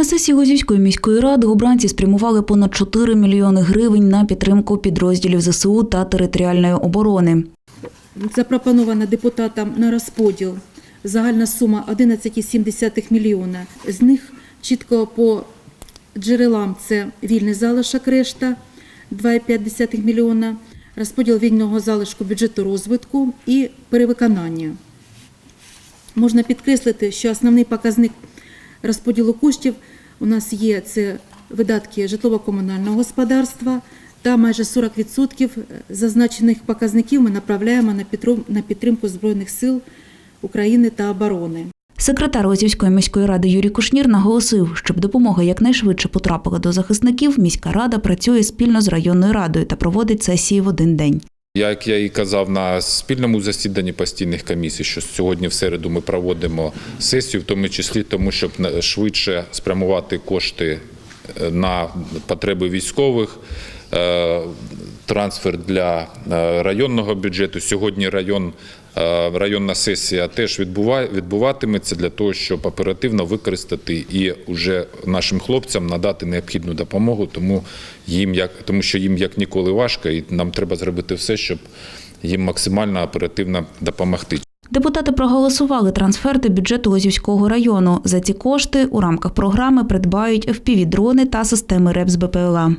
На сесії Лозівської міської ради обранці спрямували понад 4 мільйони гривень на підтримку підрозділів ЗСУ та територіальної оборони. запропонована депутатам на розподіл загальна сума 11,7 мільйона. З них чітко по джерелам це вільний залишок решта 2,5 мільйона, розподіл вільного залишку бюджету розвитку і перевиконання. Можна підкреслити, що основний показник розподілу коштів у нас є це видатки житлово-комунального господарства, та майже 40% зазначених показників ми направляємо на підтрим- на підтримку Збройних сил України та оборони. Секретар Лозівської міської ради Юрій Кушнір наголосив, щоб допомога якнайшвидше потрапила до захисників, міська рада працює спільно з районною радою та проводить сесії в один день. Як я і казав на спільному засіданні постійних комісій, що сьогодні в середу ми проводимо сесію, в тому числі тому, щоб швидше спрямувати кошти е, на потреби військових. Трансфер для е, районного бюджету. Сьогодні район, е, районна сесія теж відбува- відбуватиметься для того, щоб оперативно використати і вже нашим хлопцям надати необхідну допомогу, тому їм як тому, що їм як ніколи важко, і нам треба зробити все, щоб їм максимально оперативно допомогти. Депутати проголосували трансферти бюджету Лозівського району. За ці кошти у рамках програми придбають FPV-дрони та системи РЕП з БПЛА.